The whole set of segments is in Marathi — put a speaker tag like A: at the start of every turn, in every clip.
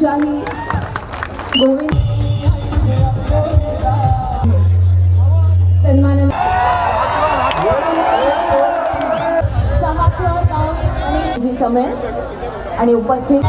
A: तुमच्याही गोविंद. सन्मान आणि जी समय आणि उपस्थित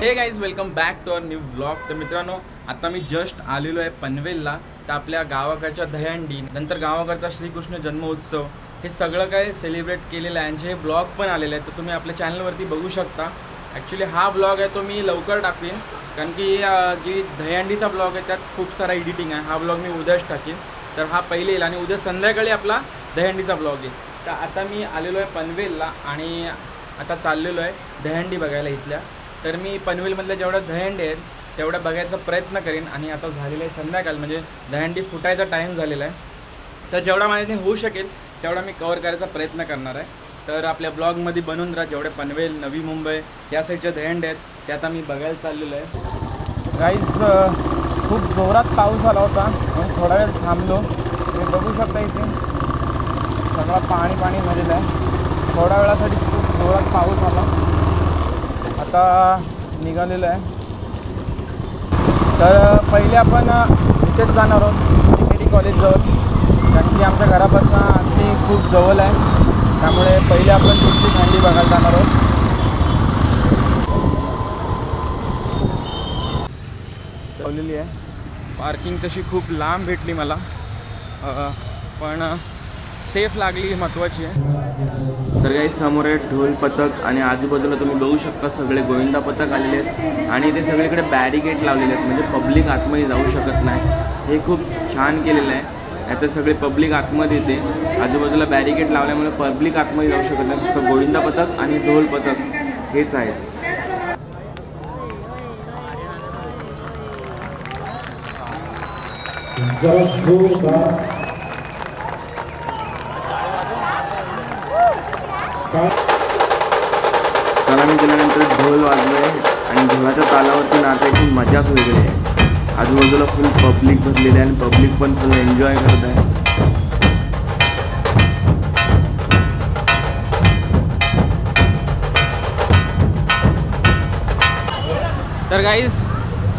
B: हे guys welcome back to our new blog तर मित्रांनो आता मी जस्ट आलेलो आहे पनवेलला. तर आपल्या गावाकडच्या दह्यांडी नंतर गावाकडचा श्रीकृष्ण जन्मोत्सव हे सगळं काय सेलिब्रेट केलेलं आहे. आणि हे ब्लॉग पण आलेले आहेत तर तुम्ही आपल्या चॅनलवरती बघू शकता. ॲक्च्युली हा ब्लॉग आहे तो मी लवकर टाकेन कारण की जी दह्यांडीचा ब्लॉग आहे त्यात खूप सारा एडिटिंग आहे. हा ब्लॉग मी उद्याच टाकीन. तर हा पहिले येईल आणि उद्या संध्याकाळी आपला दह्यांडीचा ब्लॉग येईल. तर आता मी आलेलो आहे पनवेलला आणि आता चाललेलो आहे दह्यांडी बघायला इथल्या. तर मी पनवेलमधल्या जेवढ्या दहंडी आहेत तेवढं बघायचा प्रयत्न करीन. आणि आता झालेलं आहे संध्याकाळ म्हणजे दहंडी फुटायचा टाईम झालेला आहे. तर जेवढा माझ्याने होऊ शकेल तेवढा मी कवर करायचा प्रयत्न करणार आहे. तर आपल्या ब्लॉगमध्ये बनून राहा. जेवढे पनवेल नवी मुंबई या साईडच्या दहंड आहेत ते आता मी बघायला चाललेलो आहे. गाईज खूप जोरात पाऊस आला होता. म्हणून थोडा वेळ थांबलो. तुम्ही बघू शकता इथे. सगळं पाणी पाणी झालेलं आहे. थोड्या वेळासाठी खूप जोरात पाऊस आला आता निघालेलं आहे. तर पहिले आपण इथेच जाणार आहोत सी के डी कॉलेजजवळ कारण की आमच्या घरापासून अगदी खूप जवळ आहे. त्यामुळे पहिले आपण तुमची थंडी बघायला जाणार आहोत. लावलेली आहे. पार्किंग तशी खूप लांब भेटली मला. पण सेफ लागली ही महत्त्वाची आहे. तर काही समोर आहे ढोल पथक आणि आजूबाजूला तुम्ही बघू शकता सगळे गोविंदा पथक आलेले आहेत. आणि ते सगळीकडे बॅरिकेड लावलेले आहेत. म्हणजे पब्लिक आतमध्ये जाऊ शकत नाही. हे खूप छान केलेलं आहे. आता सगळे पब्लिक आतमध्ये येते. आजूबाजूला बॅरिकेड लावल्यामुळे पब्लिक आतमध्ये जाऊ शकत नाही. फक्त गोविंदा पथक आणि ढोल पथक हेच आहेत.
C: जरा जोरदार.
B: सलामी दिल्यानंतर ढोल वाजले आणि ढोलाच्या तालावरती नाचायची मजाच वेगळी आहे. आजूबाजूला फुल पब्लिक भरलेली आहे आणि पब्लिक पण फुल एन्जॉय करत आहे. तर गाईज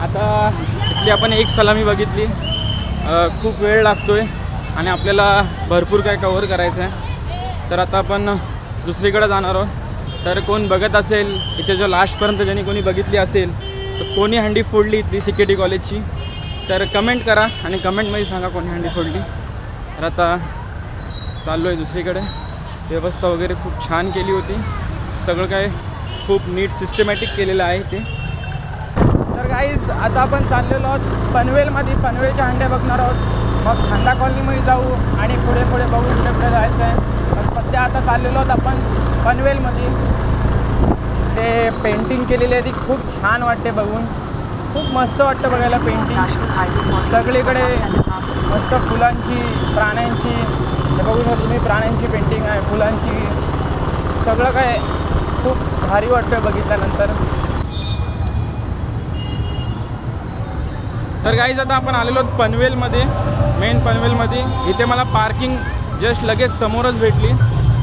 B: आता इथली आपण एक सलामी बघितली. खूप वेळ लागतोय आणि आपल्याला भरपूर काय कवर करायचं आहे तर आता आपण दुसरीकडे जाणार आहोत. तर कोण बघत असेल इथे जो लास्टपर्यंत ज्यांनी कोणी बघितली असेल तर कोणी हंडी फोडली इथली सी के टी कॉलेजची तर कमेंट करा आणि कमेंटमध्ये सांगा कोणी हंडी फोडली. तर आता चाललो आहे दुसरीकडे. व्यवस्था वगैरे खूप छान केली होती. सगळं काय खूप नीट सिस्टमॅटिक केलेलं आहे ते. तर गाईज आता आपण चाललेलो आहोत पनवेलमध्ये. पनवेलच्या अंड्या बघणार आहोत. मग खांदा कॉलनीमध्ये जाऊ आणि पुढे पुढे बघू कुठे पुढे जायचं आहे आता चाललेलो आहोत आपण पनवेलमध्ये. ते पेंटिंग केलेली आहे ती खूप छान वाटते बघून. खूप मस्त वाटतं बघायला पेंटिंग सगळीकडे मस्त फुलांची प्राण्यांची. हे बघू शकता तुम्ही प्राण्यांची पेंटिंग आहे फुलांची. सगळं काय खूप भारी वाटतं बघितल्यानंतर. तर गाईज आता आपण आलेलो आहोत पनवेलमध्ये मेन पनवेलमध्ये. इथे मला पार्किंग जस्ट लगेच समोरच भेटली.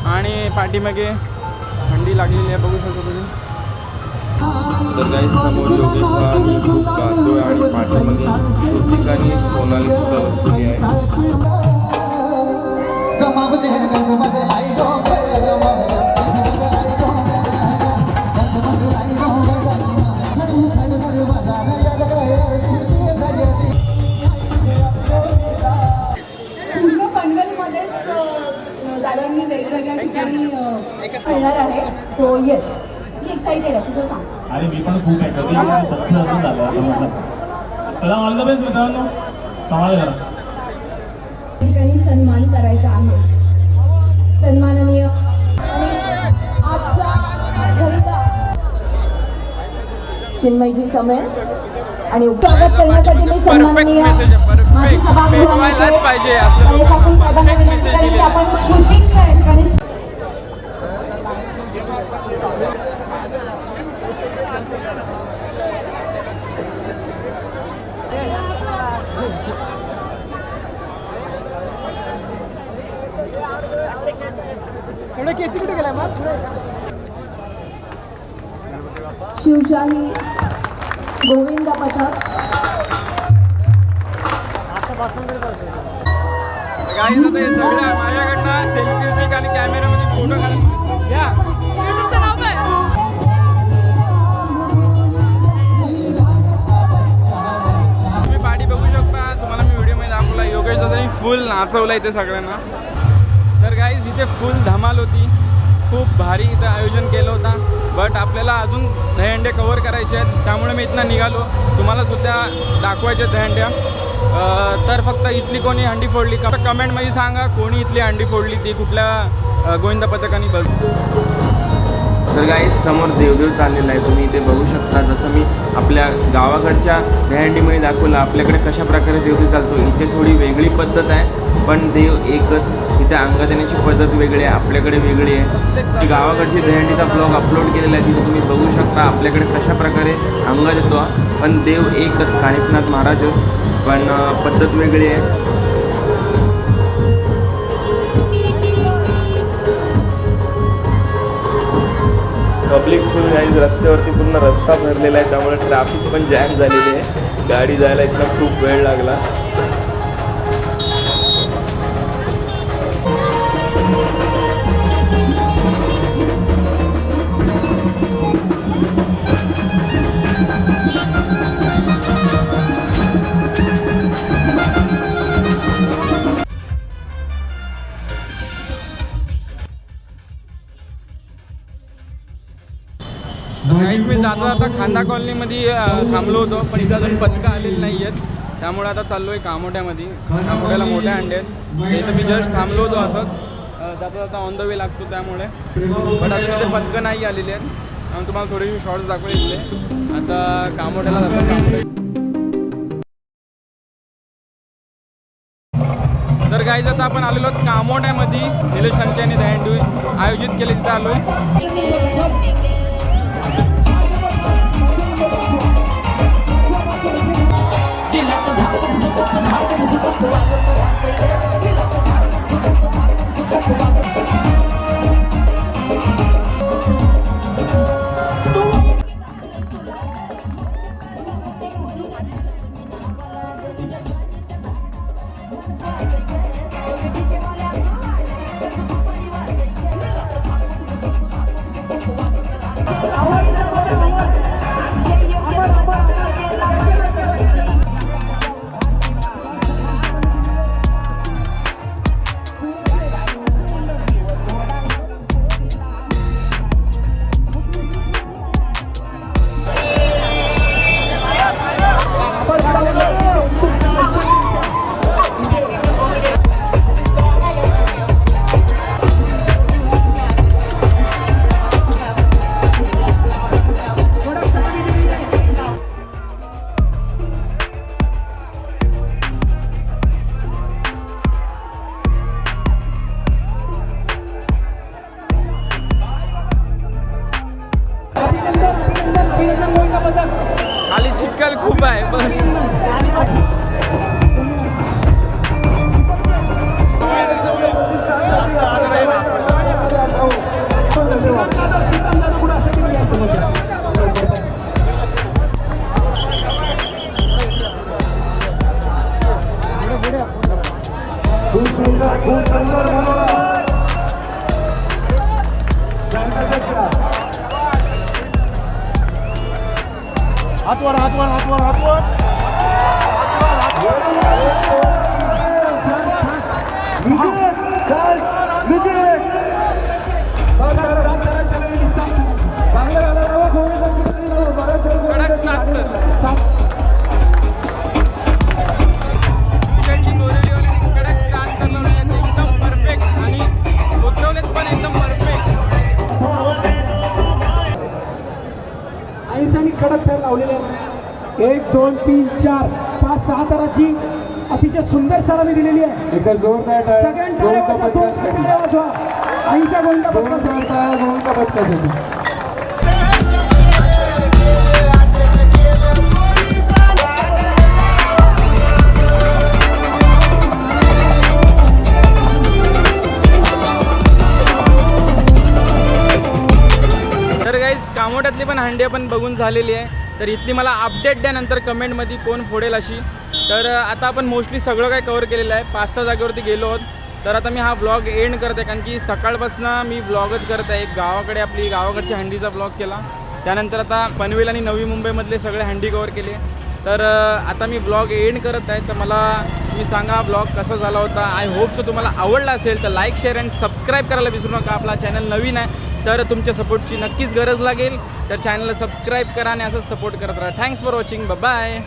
B: आणि पाठीमागे थंडी लागलेली आहे बघू शकतो तुम्ही. तर काही समोर योगेश आणि पाठीमागे श्रुतिका आणि सोनाली सुद्धा
A: येणार आहे. सो येस मी एक्साइटेड आहे तुझं सांग.
C: आणि मी पण खूप आहे. कधी असं झालं असं म्हटलं. चला ऑल द बेस्ट मित्रांनो. कमाल करा
A: ठिकाणी सन्मान करायचा आहे. सन्माननीय. चिन्मयजी समेळ आणि स्वागत करण्यासाठी मी सन्माननीय
B: पेटवायलाच पाहिजे असं
A: परेश पाटील साहेबांना
B: perfect
A: विनंती
B: message
A: करेन की
B: दिलेला आहे.
A: आपण शूटिंगच्या ठिकाणी शिवशाही गोविंद पथक.
B: गाईज आता हे सगळं माझ्याकडनं सेल्फी आणि कॅमेरामध्ये फोटो या. तुम्ही पाठी बघू शकता. तुम्हाला मी व्हिडिओमध्ये दाखवला योगेश दादानी फुल नाचवलं इथे सगळ्यांना. गाईज इथे फुल धमाल होती. खूप भारी इथं आयोजन केलं होता. बट आपल्याला अजून दहंडे कवर करायचे आहेत. त्यामुळे मी इथनं निघालो. तुम्हाला सुद्धा दाखवायचे दहंड्या तर फक्त इथली कोणी हंडी फोडली का? कमेंटमध्ये सांगा कोणी इथली हंडी फोडली ती कुठल्या गोविंदा पथकाने बघ. तर गाईज समोर देवदेव चाललेला आहे. तुम्ही इथे बघू शकता. जसं मी आपल्या गावाकडच्या दहंडीमध्ये दाखवलं आपल्याकडे कशा प्रकारे देवदेव चालतो इथे थोडी वेगळी पद्धत आहे. पण देव एकच इथे अंगात येण्याची पद्धत वेगळी आहे आपल्याकडे वेगळी आहे. गावाकडची दहंडीचा ब्लॉग अपलोड केलेला आहे तिथे तुम्ही बघू शकता आपल्याकडे कशा प्रकारे अंगात येतो पण देव एकच कानिफनाथ महाराजच पण पद्धत वेगळी आहे. पब्लिक फुल गाईज रस्त्यावरती पूर्ण रस्ता भरलेला आहे त्यामुळे ट्रॅफिक पण जॅम झालेली आहे. गाडी जायला इथला खूप वेळ लागला. जाता. जाता खांदा कॉलनीमध्ये थांबलो होतो पण इथं अजून पथकं आलेली नाही आहेत. त्यामुळे आता चाललो आहे कामोट्यामध्ये. कामोट्याला मोठ्या अंडे आहेत. इथं मी जस्ट थांबलो होतो असंच. जाता जाता ऑन द वे लागतो त्यामुळे. बट अजून इथे पथकं नाही आलेली आहेत. आणि तुम्हाला थोडे शॉर्ट्स दाखवले इथले आता कामोट्याला जातो कामोठे तर काही आता आपण आलेलो आहोत कामोट्यामध्ये. निलेश लंके आणि आयोजित केले तिथे आलो
D: हातवर हातवर हातवर हातवर
B: कडक सात
E: दोन तीन चार पाच सहा तराची अतिशय सुंदर सरावी दिलेली आहे.
D: एका जोरदार टाळ्या
E: सगळ्यांनी टाळ्या वाजवा, दोन
D: गोविंदा
E: टाळ्या वाजवा. ऐंसा गोविंदा पथकासाठी.
D: गोविंदा पथकासाठी
B: गाईज कामोट्यातली पण हंडी आपण बघून झालेली आहे. तर इथली मला अपडेट द्या नंतर कमेंटमध्ये कोण फोडेल अशी. तर आता आपण मोस्टली सगळं काय कवर केलेलं आहे. पाच सहा जागेवरती गेलो आहोत. तर आता मी हा ब्लॉग एंड करते कारण की सकाळपासून मी ब्लॉगच करत आहे. एक गावाकडे आपली गावाकडच्या हंडीचा ब्लॉग केला. त्यानंतर आता पनवेल आणि नवी मुंबईमधले सगळे हंडी कवर केले. तर आता मी ब्लॉग एंड करत आहे. तर मला तुम्ही सांगा ब्लॉग कसा झाला होता? आय होप सो तुम्हाला आवडला असेल तर लाईक शेअर अँड सबस्क्राईब करायला विसरू नका. आपला चॅनल नवीन आहे. तर तुमच्या सपोर्टची नक्कीच गरज लागेल. तर चॅनलला सबस्क्राईब करा आणि असंच सपोर्ट करत राहा. Thanks for watching bye